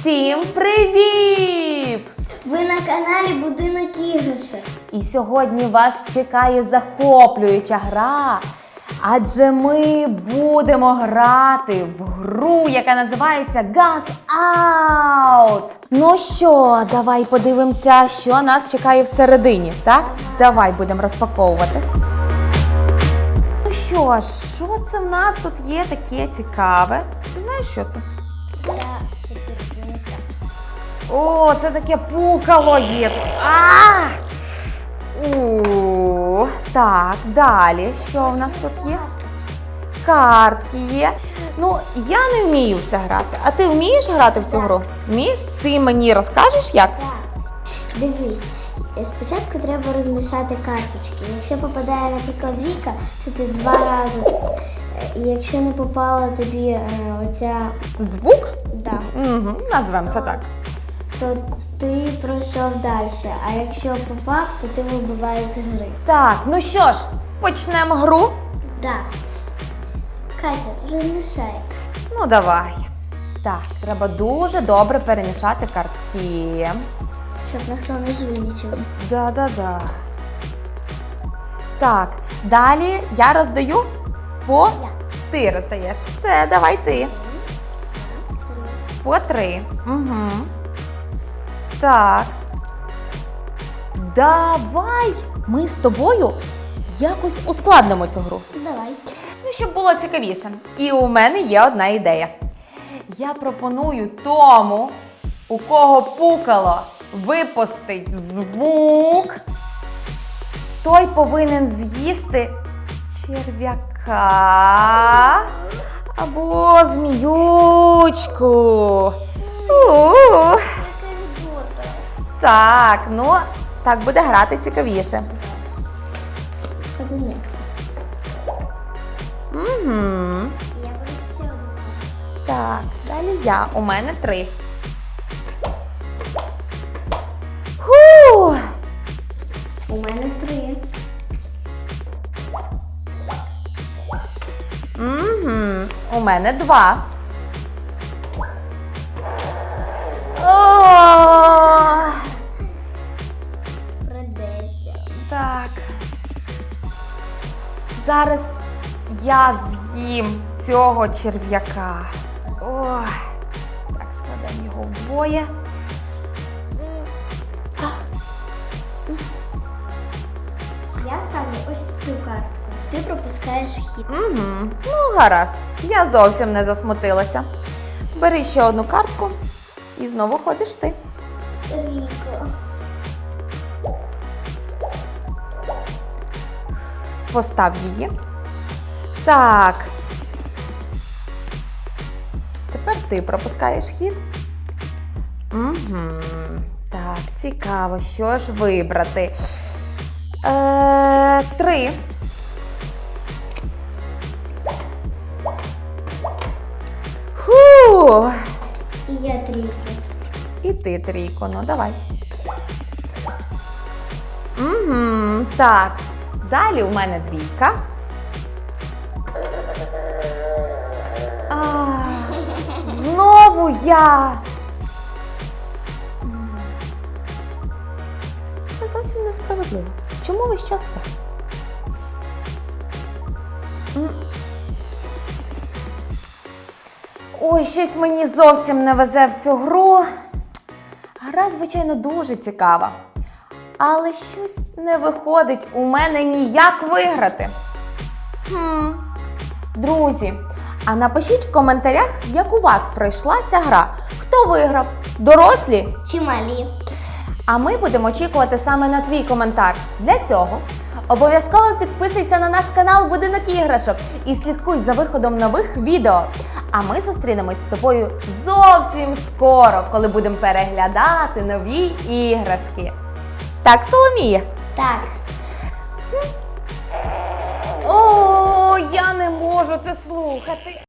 Всім привіт! Ви на каналі Будинок іграшок. І сьогодні вас чекає захоплююча гра. Адже ми будемо грати в гру, яка називається Gas Out. Ну що, давай подивимося, що нас чекає всередині, так? Давай будемо розпаковувати. Ну що ж, що це в нас тут є таке цікаве? Ти знаєш, що це? Для цукерки. О, це таке пукало є. А! У, так, далі. Що в нас тут є? Картки є. Ну, я не вмію в це грати. А ти вмієш грати в цю гру? Вмієш? Ти мені розкажеш як? Так. Дивись, спочатку треба розмішати карточки. Якщо попадає, наприклад, двійка, то ти два рази. І якщо не попала тобі е, оця, Звук? да, Угу, назвемо це так. То ти пройшов далі. А якщо попав, то ти вибиваєш з гри. Так, ну що ж, почнемо гру. Так. Катя, розмішай. Ну, давай. Так, треба дуже добре перемішати картки. Щоб ніхто не жульничав. Да-да-да. Так, далі я роздаю по. Я. Ти роздаєш. Все, давай ти. По три. Угу. Так. Давай ми з тобою якось ускладнимо цю гру. Давай. Ну, щоб було цікавіше. І у мене є одна ідея. Я пропоную тому, у кого пукало, випустить звук. Той повинен з'їсти черв'яка або зміючку. У-у-у. Так, ну так буде грати цікавіше. Одиниця. Угу. Я одну. Так, далі я. У мене три. Ху! У мене три. Угу. У мене два. О! Так. Зараз я з'їм цього черв'яка. Ой. Так, складемо його вдвоє. Я ставлю ось цю картку. Ти пропускаєш хід. Угу. Ну, гаразд. Я зовсім не засмутилася. Бери ще одну картку і знову ходиш ти. Ріко. Постав її. Так. Тепер ти пропускаєш хід. Угу. Так, цікаво, що ж вибрати. Е, три. Фу. І я трійку. І ти трійко, ну давай. Угу, так. Далі у мене двійка. А, знову я. Це зовсім несправедливо. Чому весь час я? Ой, щось мені зовсім не везе в цю гру. Гра, звичайно, дуже цікава. Але щось не виходить у мене ніяк виграти. Хм. Друзі, а напишіть в коментарях, як у вас пройшла ця гра. Хто виграв? Дорослі? Чи малі? А ми будемо очікувати саме на твій коментар. Для цього обов'язково підписуйся на наш канал Будинок іграшок і слідкуй за виходом нових відео. А ми зустрінемось з тобою зовсім скоро, коли будемо переглядати нові іграшки. Так, Соломія. Так. О, я не можу це слухати.